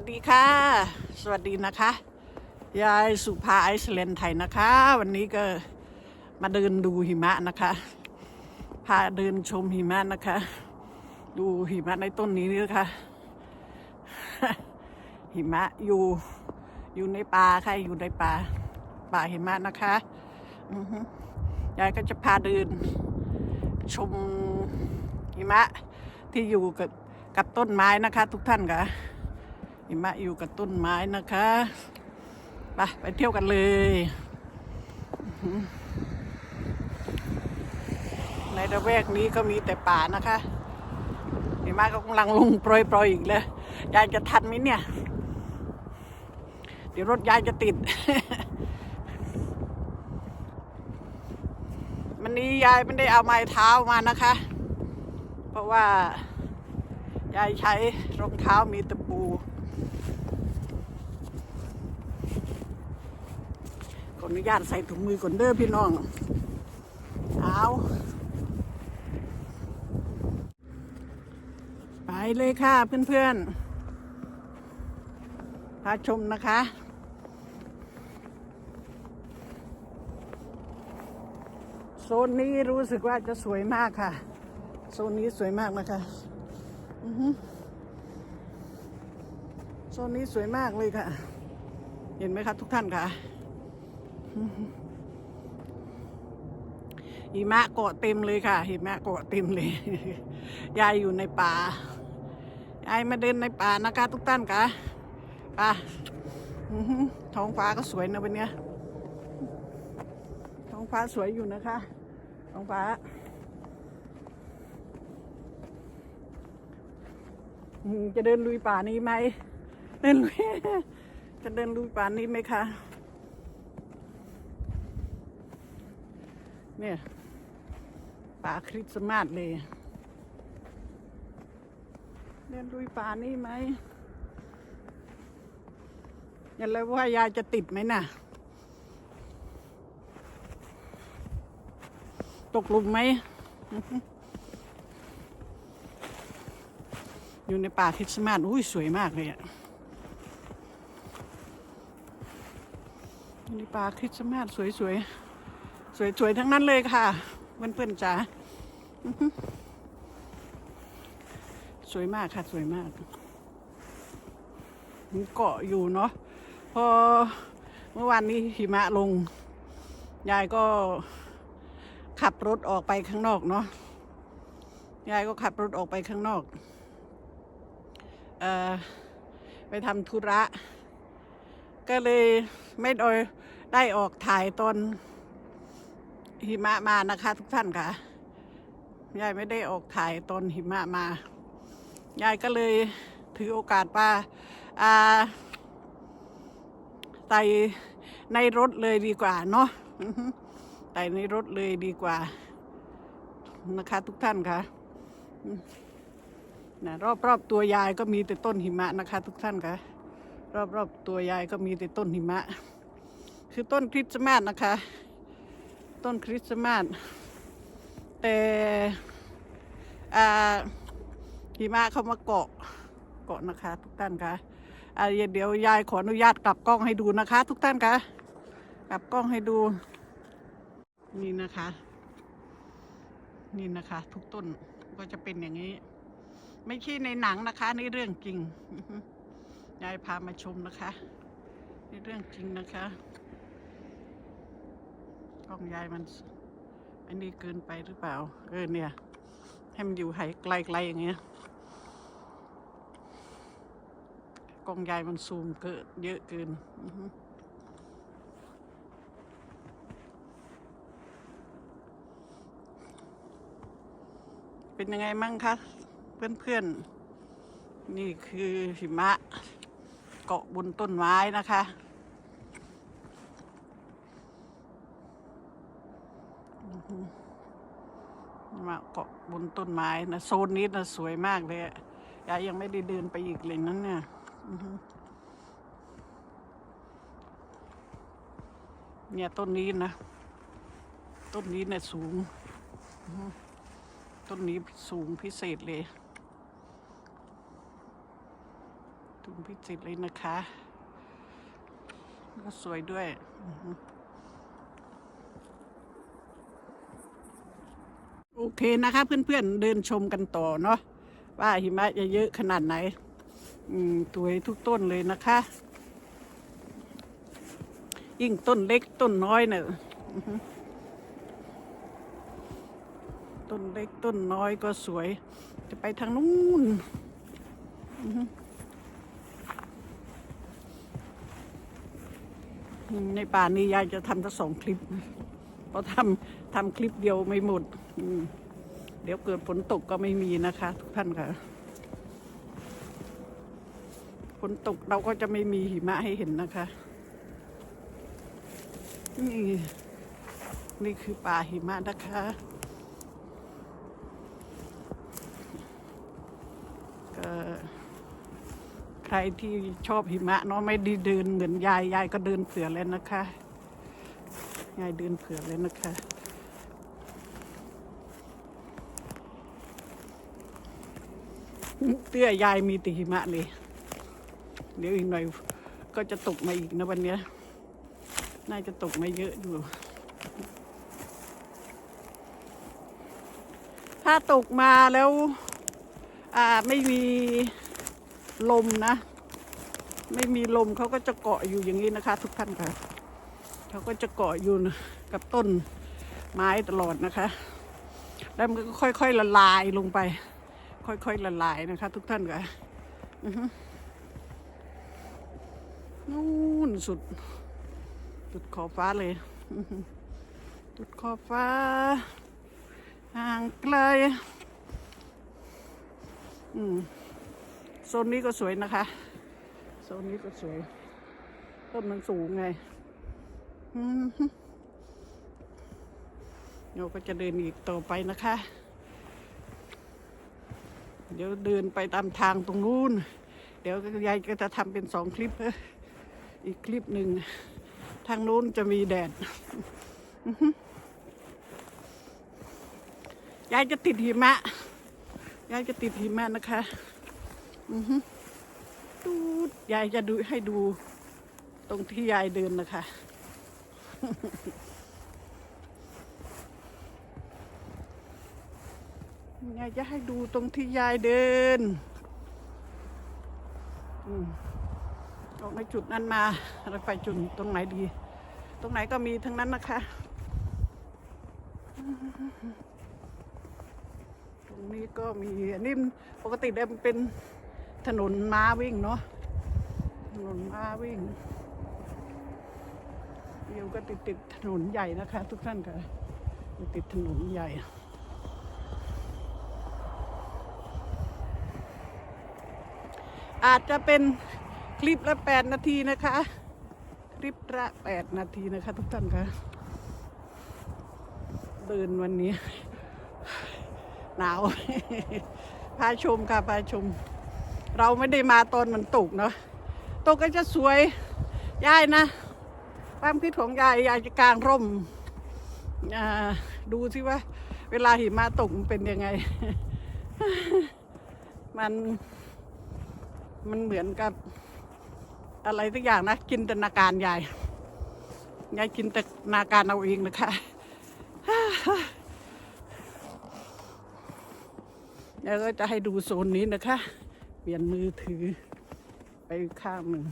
วัสดีค่ะ สวัสดีนะคะ ยายสุภาไอซ์แลนด์ไทยนะคะ วันนี้ก็มาเดินดูหิมะนะคะ พาเดินชมหิมะนะคะ ดูหิมะในต้นนี้นะคะ หิมะอยู่อยู่ในป่าค่ะ อยู่ในป่าป่าหิมะนะคะยายก็จะพาเดินชมหิมะที่อยู่กับกับต้นไม้นะคะ ทุกท่านค่ะ หิมะอยู่กับต้นไม้นะคะไปไปเที่ยวกันเลยในระแวกนี้ก็มีแต่ป่านะคะหิมะก็กำลังลงโปรยๆอีกเลยยายจะทันไหมเนี่ย เดี๋ยวรถยายจะติดวันนี้ยายไม่ได้เอาไม้เท้ามานะคะ เพราะว่ายายใช้รองเท้ามีตะปู ออนุญาตใส่ถุงมือก่อนเด้อพี่น้องเอาไปเลยค่ะเพื่อนๆพาชมนะคะโซนนี้รู้สึกว่าจะสวยมากค่ะ โซนนี้สวยมากนะคะโซนนี้สวยมากเลยค่ะ เห็นไหมคะทุกท่านค่ะ หิมะเกาะเต็มเลยค่ะหิมะเกาะเต็มเลย ยายอยู่ในป่ายายมาเดินในป่านะคะ ทุกท่านค่ะป่าท้องฟ้าก็สวยนะวันนี้ท้องฟ้าสวยอยู่นะคะ ท้องฟ้าจะเดินลุยป่านี้ไหมเดินลุยจะเดินลุยป่านี้ไหมคะ เนี่ยป่าคริสต์มาสเลยเดินลุยป่านี้ไหมอย่าเลยว่ายายจะติดไหมน่ะ ตกหลุมไหม อยู่ในป่าคริสต์มาสอุ้ยสวยมากเลยอะอยู่ในป่าคริสต์มาสสวยสวย สวยๆทั้งนั้นเลยค่ะเพื่อนๆจ๋าสวยมากค่ะสวยมากมีเกาะอยู่เนาะพอเมื่อวานนี้หิมะลง ยายก็ขับรถออกไปข้างนอกเนาะยายก็ขับรถออกไปข้างนอกออไปทำธุระ ก็เลยไม่ได้ออกถ่ายตอน หิมะมานะคะทุกท่านค่ะ ยายไม่ได้ออกถ่ายตอนหิมะมา ยายก็เลยถือโอกาสว่าอ่าไต่ในรถเลยดีกว่าเนาะอือฮึไต่ในรถเลยดีกว่า นะคะทุกท่านคะนะรอบรอบตัวยายก็มีแต่ต้นหิมะนะคะ ทุกท่านค่ะ รอบรอบตัวยายก็มีแต่ต้นหิมะ คือต้นคริสต์มาสนะคะ ต้นคริสต์มาสแต่หิมะเขามาเกาะเกาะนะคะ ทุกท่านคะอ่าเดี๋ยวยายขออนุญาตกลับกล้องให้ดูนะคะ ทุกท่านคะกลับกล้องให้ดู นี่นะคะ นี่นะคะ ทุกต้นก็จะเป็นอย่างนี้ ไม่ใช่ในหนังนะคะนี่เรื่องจริงยายพามาชมนะคะนี่เรื่องจริงนะคะ กล้องยายมัน อันนี้เกินไปหรือเปล่า เออเนี่ย ให้มันอยู่ไไกลๆอย่างเงี้ยกล้องยายมันซูมเกินเยอะเกินเป็นยังไงมั่งคะ เพื่อนๆ นี่คือหิมะเกาะบนต้นไม้นะคะอือหือหิ มะเกาะบนต้นไม้นะโซนนี้นะสวยมากเลยยายยังไม่ได้เดินไปอีกเลยนั้นเนี่ยเนี่ยต้นนี้นะ ต้นนี้เนี่ยสูง ต้นนี้สูงพิเศษเลยดูพิจิตรเลยนะคะ ก็สวยด้วย อือฮึโอ เคนะคะเพื่อนๆเดินชมกันต่อเนาะว่าหิมะจะเยอะขนาดไหน อืมตัวยทุกต้นเลยนะคะ ยิ่งต้นเล็กต้นน้อยเนี่ยอือฮึต้นเล็กต้นน้อยก็สวย จะไปทางนู้นในป่านี้ยายจะทำทั้งสองคลิป เพราะทำทำคลิปเดียวไม่หมดมเดี๋ยวเกิดฝนตกก็ไม่มีนะคะ ทุกท่านค่ะฝนตกเราก็จะไม่มีหิมะให้เห็นนะคะ นี่นี่คือป่าหิมะนะคะก็ใครที่ชอบหิมะเนาะไม่ได้เดินเหมือนยายยายก็เดินเผื่อแล้วนะคะ ยายเดินเผื่อแล้วนะคะ เตี้ยยายมีติหิมะเลย เดี๋ยวอีกหน่อยก็จะตกมาอีกนะวันนี้ น่าจะตกมาเยอะอยู่ ถ้าตกมาแล้ว อ่าไม่มีลมนะ ไม่มีลมเขาก็จะเกาะอยู่อย่างนี้นะคะ ทุกท่านค่ะ เขาก็จะเกาะอยู่กับต้นไม้ตลอดนะคะ แล้วมันก็ค่อยๆละลายลงไป ค่อยๆละลายนะคะ ทุกท่านค่ะนู่นสุดสุดขอบฟ้าเลยสุดขอบฟ้าห่างไกลอืมโซนนี้ก็สวยนะคะ โซนนี้ก็สวย ต้นมันสูงไง เราก็จะเดินอีกต่อไปนะคะ เดี๋ยวเดินไปตามทางตรงนู้น เดี๋ยวยายก็จะทำเป็นสองคลิป อีกคลิปหนึ่ง ทางนู้นจะมีแดดยายจะติดหิมะ ยายจะติดหิมะนะคะ อือฮึดูยายจะดูให้ดูตรงที่ยายเดินนะคะ ยายจะให้ดูตรงที่ยายเดินอออกในจุดนั้นมาเราไปจุดตรงไหนดี ตรงไหนก็มีทั้งนั้นนะคะ ตรงนี้ก็มีอันนี้ปกติเดิมเป็นถนนม้าวิ่งเนาะถนนม้าวิ่ง เดี๋ยวก็ติดติดถนนใหญ่นะคะ ทุกท่านค่ะติดถนนใหญ่อาจจะเป็นคลิปละแปดนาทีนะคะ คลิปละแปดนาทีนะคะ ทุกท่านคะเดินวันนี้ หนาว พาชมค่ะพาชม เราไม่ได้มาตอนมันตกเนาะตกก็จะสวยย่ายนะ ความคิดของยายยายจะกางร่มดูสิว่า เวลาหิมะตกเป็นยังไง มันมันเหมือนกับอะไรสักอย่างนะจินตนาการยายยายจินตนาการเอาเองนะคะแล้วก็จะให้ดูโซนนี้นะคะ เปลี่ยนมือถือไปข้างหนึ่ง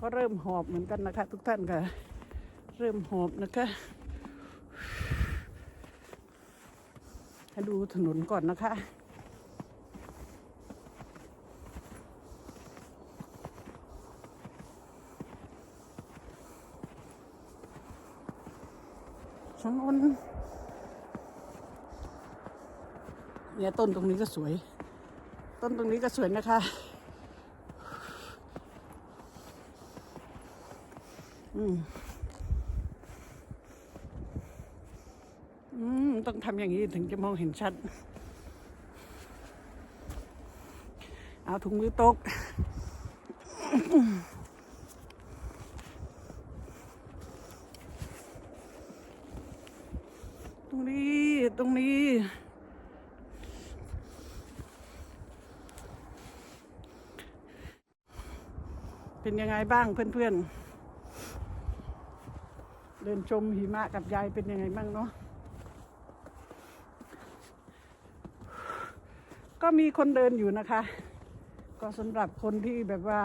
ก็เริ่มหอบเหมือนกันนะคะ ทุกท่านค่ะ เริ่มหอบนะคะให้ดูถนนก่อนนะคะชนนเนี่ยต้นตรงนี้ก็สวย ต้นตรงนี้ก็สวยนะคะ อืมอืมต้องทำอย่างนี้ถึงจะมองเห็นชัด เอาถุงมือตกตรงนี้ ตรงนี้ เป็นยังไงบ้างเพื่อนๆ ดินชมหิมะกับยายเป็นยังไงบ้างเนาะก็มีคนเดินอยู่นะคะ ก็สำหรับคนที่แบบว่า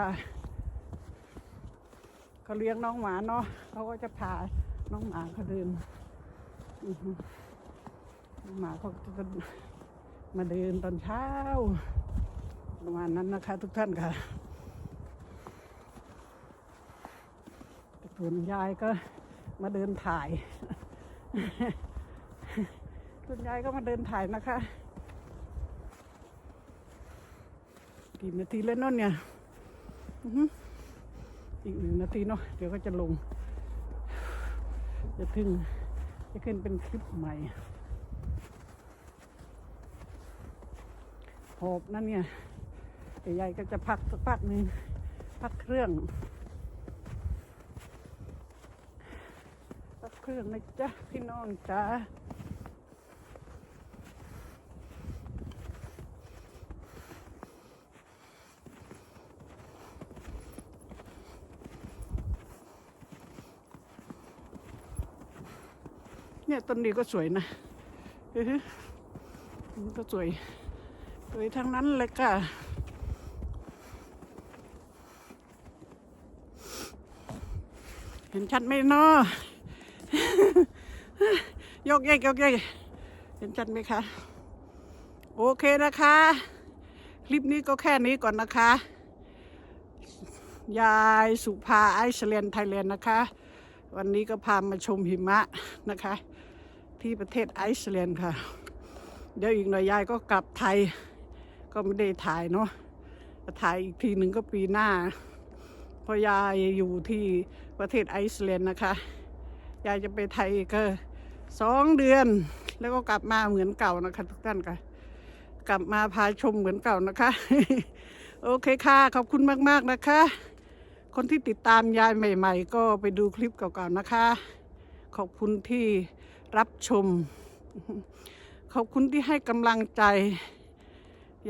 เขาเลี้ยงน้องหมาเนาะเขาก็จะพาน้องหมาเขาเดินน้องหมาเขาจะมาเดินตอนเช้าประมาณนั้นนะคะ ทุกท่านค่ะต่ส่วนยายก็ มาเดินถ่าย คุณยายก็มาเดินถ่ายนะคะ กี่นาทีแล้วเนนเนี่ยอีกหนึ่งนาทีเนาะเดี๋ยวก็จะลง จะถึงจะขึ้นเป็นคลิปใหม่หอบนั่นเนี่ยใหญ่ๆก็จะพักสักพักหนึ่งพักเครื่อง พัก เครื่องนะจ๊ะพี่น้องจ้าเนี่ยต้นนี้ก็สวยนะเออมันก็สวยสวยทั้งนั้นเลยค่ะเห็นชัดไหมเนาะ ยกเยกยกเยกเห็นชัดไหมคะ โอเคนะคะ คลิปนี้ก็แค่นี้ก่อนนะคะ ยายสุภาไอซ์แลนด์ไทยแลนด์นะคะ วันนี้ก็พามาชมหิมะนะคะ ที่ประเทศไอซ์แลนด์ค่ะ เดี๋ยวอีกหน่อยยายก็กลับไทย ก็ไม่ได้ถ่ายเนาะถ่ายอีกทีหนึ่งก็ปีหน้าเพราะยายอยู่ที่ประเทศไอซ์แลนด์นะคะ ยายจะไปไทยก็สองเดือน แล้วก็กลับมาเหมือนเก่านะคะ ทุกท่านค่ะ กลับมาพาชมเหมือนเก่านะคะ โอเคค่ะ ขอบคุณมาก ๆ นะคะ คนที่ติดตามยายใหม่ ๆ ก็ไปดูคลิปเก่าๆนะคะ ขอบคุณที่รับชม ขอบคุณที่ให้กำลังใจ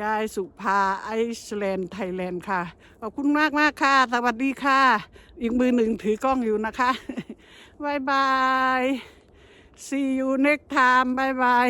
ยายสุภาไอซ์แลนด์ไทยแลนด์ค่ะ ขอบคุณมากมากค่ะ สวัสดีค่ะ อีกมือหนึ่งถือกล้องอยู่นะคะ บายบาย see you next time บายบาย